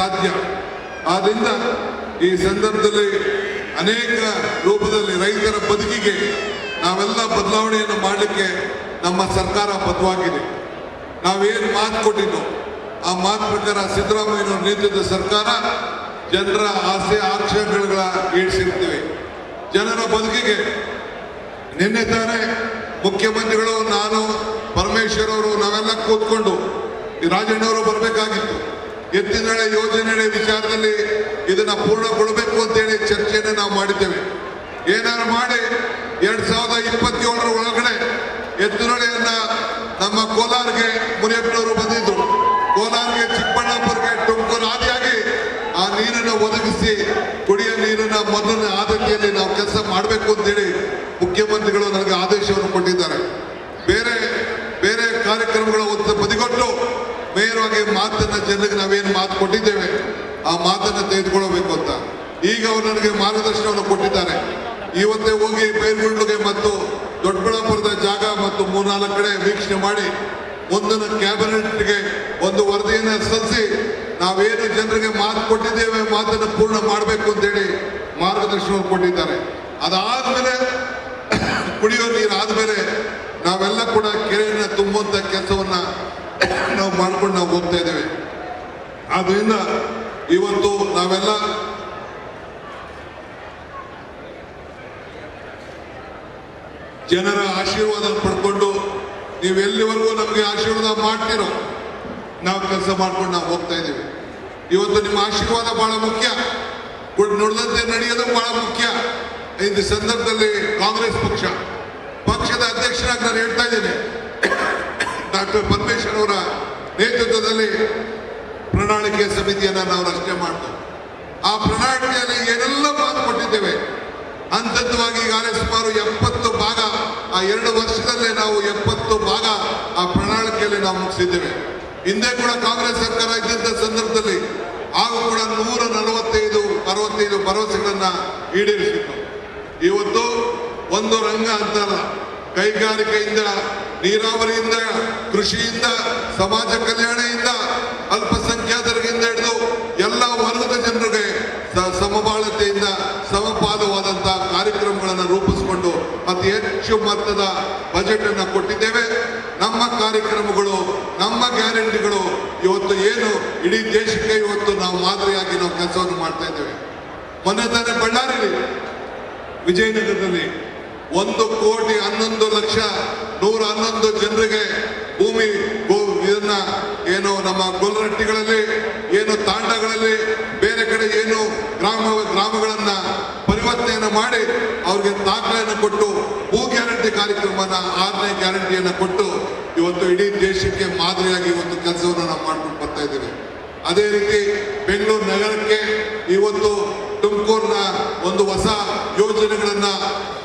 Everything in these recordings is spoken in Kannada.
ಸಾಧ್ಯ. ಆದ್ದರಿಂದ ಈ ಸಂದರ್ಭದಲ್ಲಿ ಅನೇಕ ರೂಪದಲ್ಲಿ ರೈತರ ಬದುಕಿಗೆ ನಾವೆಲ್ಲ ಬದಲಾವಣೆಯನ್ನು ಮಾಡಲಿಕ್ಕೆ ನಮ್ಮ ಸರ್ಕಾರ ಬದ್ಧವಾಗಿದೆ. ನಾವೇನು ಮಾತು ಕೊಟ್ಟಿದ್ದು ಆ ಮಾತು ಪ್ರಕಾರ ಸಿದ್ದರಾಮಯ್ಯನವರ ನೇತೃತ್ವದ ಸರ್ಕಾರ ಜನರ ಆಸೆ ಆಕ್ಷೇಪಗಳ ಈಡಿಸಿರ್ತೀವಿ ಜನರ ಬದುಕಿಗೆ ನಿನ್ನೆ ತಾನೇ ಮುಖ್ಯಮಂತ್ರಿಗಳು, ನಾನು, ಪರಮೇಶ್ವರ್ ಅವರು, ನಾವೆಲ್ಲ ಕೂತ್ಕೊಂಡು ರಾಜಣ್ಣವರು ಬರಬೇಕಾಗಿತ್ತು. ಎತ್ತಿನಳೆ ಯೋಜನೆ ವಿಚಾರದಲ್ಲಿ ಇದನ್ನ ಪೂರ್ಣಗೊಳ್ಳಬೇಕು ಅಂತೇಳಿ ಚರ್ಚೆಯನ್ನು ನಾವು ಮಾಡಿದ್ದೇವೆ. ಏನಾದ್ರು ಮಾಡಿ ಎರಡ್ ಸಾವಿರದ ಇಪ್ಪತ್ತೇಳರ ಒಳಗಡೆ ಎತ್ತಿನೊಳೆಯನ್ನ ನಮ್ಮ ಕೋಲಾರ್ಗೆ ಮುನಿಯಪ್ಪನವರು ಬಂದಿದ್ರು. ಕೋಲಾರ್ಗೆ ಚಿಕ್ಕಬಳ್ಳಾಪುರಕ್ಕೆ ತುಮಕೂರು ಆದಿಯಾಗಿ ಆ ನೀರನ್ನು ಒದಗಿಸಿ, ಕುಡಿಯ ನೀರಿನ ಮೊದಲನೇ ಆದ್ಯತೆಯಲ್ಲಿ ನಾವು ಕೆಲಸ ಮಾಡಬೇಕು ಅಂತೇಳಿ ಮುಖ್ಯಮಂತ್ರಿಗಳು ನನಗೆ ಆದೇಶವನ್ನು ಕೊಟ್ಟಿದ್ದಾರೆ. ಬೇರೆ ಬೇರೆ ಕಾರ್ಯಕ್ರಮಗಳ ನೇರವಾಗಿ ಮಾತನ್ನ ಜನರಿಗೆ ನಾವೇನು ಮಾತು ಕೊಟ್ಟಿದ್ದೇವೆ, ಆ ಮಾತನ್ನ ತೆಗೆದುಕೊಳ್ಳಬೇಕು ಅಂತ. ಈಗ ಅವರು ನನಗೆ ಮಾರ್ಗದರ್ಶನವನ್ನು ಕೊಟ್ಟಿದ್ದಾರೆ. ಇವತ್ತೇ ಹೋಗಿ ಬೈರ್ಗುಂಡ್ಲಿಗೆ ಮತ್ತು ದೊಡ್ಡಬಳ್ಳಾಪುರದ ಜಾಗ ಮತ್ತು ಮೂರ್ನಾಲ್ಕು ಕಡೆ ವೀಕ್ಷಣೆ ಮಾಡಿ, ಒಂದನ್ನು ಕ್ಯಾಬಿನೆಟ್ಗೆ ಒಂದು ವರದಿಯನ್ನು ಸಲ್ಲಿಸಿ, ನಾವೇನು ಜನರಿಗೆ ಮಾತು ಕೊಟ್ಟಿದ್ದೇವೆ, ಮಾತನ್ನು ಪೂರ್ಣ ಮಾಡಬೇಕು ಅಂತೇಳಿ ಮಾರ್ಗದರ್ಶನ ಕೊಟ್ಟಿದ್ದಾರೆ. ಅದಾದ್ಮೇಲೆ ಕುಡಿಯೋ ನೀರು ಆದ್ಮೇಲೆ ನಾವೆಲ್ಲ ಕೂಡ ಕೆರೆಯನ್ನ ತುಂಬುವಂತ ಕೆಲಸವನ್ನ ನಾವು ಮಾಡ್ಕೊಂಡು ನಾವು ಹೋಗ್ತಾ ಇದ್ದೇವೆ. ಆದ್ರಿಂದ ಇವತ್ತು ನಾವೆಲ್ಲ ಜನರ ಆಶೀರ್ವಾದ ಪಡ್ಕೊಂಡು ನೀವೆಲ್ಲಿವರೆಗೂ ನಮಗೆ ಆಶೀರ್ವಾದ ಮಾಡ್ತೀರೋ ನಾವು ಕೆಲಸ ಮಾಡ್ಕೊಂಡು ನಾವು ಹೋಗ್ತಾ ಇದ್ದೀವಿ. ಇವತ್ತು ನಿಮ್ಮ ಆಶೀರ್ವಾದ ಬಹಳ ಮುಖ್ಯ. ನುಡಿದಂತೆ ನಡೆಯೋದು ಬಹಳ ಮುಖ್ಯ. ಈ ಸಂದರ್ಭದಲ್ಲಿ ಕಾಂಗ್ರೆಸ್ ಪಕ್ಷ, ಪಕ್ಷದ ಅಧ್ಯಕ್ಷರಾಗಿ ನಾನು ಹೇಳ್ತಾ ಇದ್ದೇನೆ. ಡಾಕ್ಟರ್ ಪರಮೇಶ್ವರ್ ಅವರ ನೇತೃತ್ವದಲ್ಲಿ ಪ್ರಣಾಳಿಕೆ ಸಮಿತಿಯನ್ನು ನಾವು ರಚನೆ ಮಾಡ್ತೇವೆ. ಆ ಪ್ರಣಾಳಿಕೆಯಲ್ಲಿ ಏನೆಲ್ಲ ಮಾತು ಕೊಟ್ಟಿದ್ದೇವೆ? ಹಂತವಾಗಿ ಈಗಾಗಲೇ ಸುಮಾರು ಎಪ್ಪತ್ತು ಭಾಗ, ಆ ಎರಡು ವರ್ಷದಲ್ಲೇ ನಾವು ಎಪ್ಪತ್ತು ಭಾಗ ಆ ಪ್ರಣಾಳಿಕೆಯಲ್ಲಿ ನಾವು ಮುಗಿಸಿದ್ದೇವೆ. ಹಿಂದೆ ಕೂಡ ಕಾಂಗ್ರೆಸ್ ಸರ್ಕಾರ ಇದ್ದಂತ ಸಂದರ್ಭದಲ್ಲಿ ಆಗ ಕೂಡ ನೂರ ನಲವತ್ತೈದು, ಅರವತ್ತೈದು ಭರವಸೆಗಳನ್ನ ಈಡೇರಿಸಿತ್ತು. ಇವತ್ತು ಒಂದು ರಂಗ ಅಂತಲ್ಲ ಕೈಗಾರಿಕೆಯಿಂದ, ನೀರಾವರಿಯಿಂದ, ಕೃಷಿಯಿಂದ, ಸಮಾಜ ಕಲ್ಯಾಣದಿಂದ ಅಲ್ಪಸಂಖ್ಯಾತರಿಗಿಂದ ಹಿಡಿದು ಎಲ್ಲ ವರ್ಗದ ಜನರಿಗೆ ಸಮಬಾಳತೆಯಿಂದ ಸಮಪಾಲವಾದಂತಹ ಕಾರ್ಯಕ್ರಮಗಳನ್ನು ರೂಪಿಸಿಕೊಂಡು ಅತಿ ಹೆಚ್ಚು ಮೊತ್ತದ ಬಜೆಟ್ ಅನ್ನು ಕೊಟ್ಟಿದ್ದೇವೆ. ನಮ್ಮ ಕಾರ್ಯಕ್ರಮಗಳು, ನಮ್ಮ ಗ್ಯಾರಂಟಿಗಳು ಇವತ್ತು ಏನು, ಇಡೀ ದೇಶಕ್ಕೆ ಇವತ್ತು ನಾವು ಮಾದರಿಯಾಗಿ ನಾವು ಕೆಲಸವನ್ನು ಮಾಡ್ತಾ ಇದ್ದೇವೆ. ಮೊನ್ನೆ ತಾನೇ ಬಳ್ಳಾರಿಲಿ, ವಿಜಯನಗರದಲ್ಲಿ ಒಂದು ಕೋಟಿ ಹನ್ನೊಂದು ಲಕ್ಷ ನೂರ ಹನ್ನೊಂದು ಜನರಿಗೆ ಭೂಮಿ ಇದನ್ನ ಏನು ನಮ್ಮ ಗೊಲ್ಲರಟ್ಟಿಗಳಲ್ಲಿ, ಏನು ತಾಂಡಗಳಲ್ಲಿ, ಬೇರೆ ಕಡೆ ಏನು ಗ್ರಾಮ, ಗ್ರಾಮಗಳನ್ನ ಪರಿವರ್ತನೆಯನ್ನು ಮಾಡಿ ಅವ್ರಿಗೆ ದಾಖಲೆಯನ್ನು ಕೊಟ್ಟು, ಭೂ ಗ್ಯಾರಂಟಿ ಕಾರ್ಯಕ್ರಮನ ಆರನೇ ಗ್ಯಾರಂಟಿಯನ್ನು ಕೊಟ್ಟು ಇವತ್ತು ಇಡೀ ದೇಶಕ್ಕೆ ಮಾದರಿಯಾಗಿ ಇವತ್ತು ಕೆಲಸವನ್ನು ನಾವು ಮಾಡ್ಕೊಂಡು ಬರ್ತಾ ಇದ್ದೇವೆ. ಅದೇ ರೀತಿ ಬೆಂಗಳೂರು ನಗರಕ್ಕೆ ಇವತ್ತು ತುಮಕೂರಿನ ಒಂದು ಹೊಸ ಯೋಜನೆಗಳನ್ನ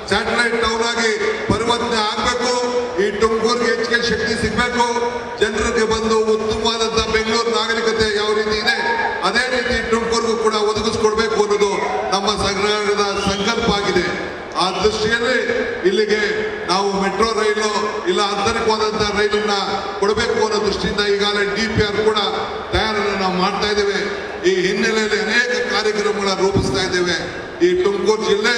ಸ್ಯಾಟಲೈಟ್ ಟೌನ್ ಆಗಿ ಪರಿವರ್ತನೆ ಆಗಬೇಕು. ಈ ತುಮಕೂರಿಗೆ ಹೆಚ್ಚಿಗೆ ಶಕ್ತಿ ಸಿಗಬೇಕು. ಜನರಿಗೆ ಬಂದು ಉತ್ತಮವಾದಂಥ ಬೆಂಗಳೂರು ನಾಗರಿಕತೆ ಯಾವ ರೀತಿ ಇದೆ, ಅದೇ ರೀತಿ ತುಮಕೂರಿಗೂ ಕೂಡ ಒದಗಿಸ್ಕೊಡ್ಬೇಕು ಅನ್ನೋದು ನಮ್ಮ ಸರ್ಕಾರದ ಸಂಕಲ್ಪ ಆಗಿದೆ. ಆ ದೃಷ್ಟಿಯಲ್ಲಿ ಇಲ್ಲಿಗೆ ನಾವು ಮೆಟ್ರೋ ರೈಲು, ಇಲ್ಲ ಆಂತರಿಕವಾದಂತಹ ರೈಲನ್ನ ಕೊಡಬೇಕು ಅನ್ನೋ ದೃಷ್ಟಿಯಿಂದ ಈಗಾಗಲೇ ಡಿ ಪಿ ಆರ್ ಕೂಡ ತಯಾರನ್ನು ನಾವು ಮಾಡ್ತಾ ಇದ್ದೇವೆ. ಈ ಹಿನ್ನೆಲೆಯಲ್ಲಿ ಅನೇಕ ಕಾರ್ಯಕ್ರಮಗಳನ್ನ ರೂಪಿಸ್ತಾ ಇದ್ದೇವೆ. ಈ ತುಮಕೂರು ಜಿಲ್ಲೆ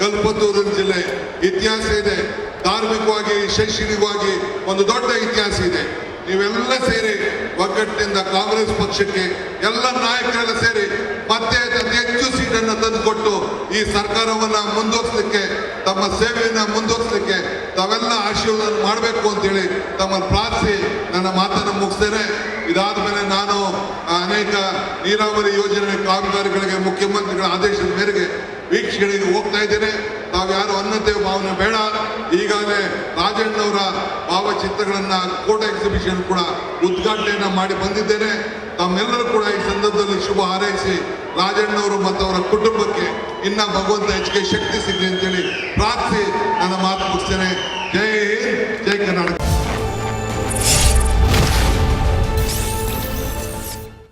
ಕಲ್ಪತ್ತೂರಿನ ಜಿಲ್ಲೆ ಇತಿಹಾಸ ಇದೆ. ಧಾರ್ಮಿಕವಾಗಿ, ಶೈಕ್ಷಣಿಕವಾಗಿ ಒಂದು ದೊಡ್ಡ ಇತಿಹಾಸ ಇದೆ. ನೀವೆಲ್ಲ ಸೇರಿ ಒಗ್ಗಟ್ಟಿನಿಂದ ಕಾಂಗ್ರೆಸ್ ಪಕ್ಷಕ್ಕೆ ಎಲ್ಲ ನಾಯಕರೆಲ್ಲ ಸೇರಿ ಮತ್ತೆ ಹೆಚ್ಚು ಸೀಟನ್ನು ತಂದುಕೊಟ್ಟು ಈ ಸರ್ಕಾರವನ್ನ ಮುಂದುವರಿಸಲಿಕ್ಕೆ, ತಮ್ಮ ಸೇವೆಯನ್ನ ಮುಂದುವರಿಸಲಿಕ್ಕೆ ತಾವೆಲ್ಲ ಆಶೀರ್ವಾದ ಮಾಡಬೇಕು ಅಂತೇಳಿ ತಮ್ಮನ್ನು ಪ್ರಾರ್ಥಿಸಿ, ನನ್ನ ಮಾತನ್ನು ಮುಗಿಸ್ತೇನೆ ಇದಾದ ಮೇಲೆ ನಾನು ಅನೇಕ ನೀರಾವರಿ ಯೋಜನೆ ಕಾಮಗಾರಿಗಳಿಗೆ ಮುಖ್ಯಮಂತ್ರಿಗಳ ಆದೇಶದ ಮೇರೆಗೆ ವೀಕ್ಷಣೆಗೆ ಹೋಗ್ತಾ ಇದ್ದೇನೆ. ತಾವು ಯಾರು ಅನ್ನತೆ ಭಾವನೆ ಬೇಡ. ಈಗಾಗಲೇ ರಾಜಣ್ಣವರ ಭಾವಚಿತ್ರಗಳನ್ನ ಕೋಟ ಎಕ್ಸಿಬಿಷನ್ ಕೂಡ ಉದ್ಘಾಟನೆಯನ್ನ ಮಾಡಿ ಬಂದಿದ್ದೇನೆ. ತಮ್ಮೆಲ್ಲರೂ ಕೂಡ ಈ ಸಂದರ್ಭದಲ್ಲಿ ಶುಭ ಹಾರೈಸಿ ರಾಜಣ್ಣವರು ಮತ್ತು ಅವರ ಕುಟುಂಬಕ್ಕೆ ಇನ್ನ ಭಗವಂತ ಹೆಚ್ಚಿಗೆ ಶಕ್ತಿ ಸಿಗಲಿ ಅಂತೇಳಿ ಪ್ರಾರ್ಥಿಸಿ ನನ್ನ ಮಾತು ಮುಗಿಸ್ತೇನೆ. ಜೈ ಜೈ ಕರ್ನಾಟಕ.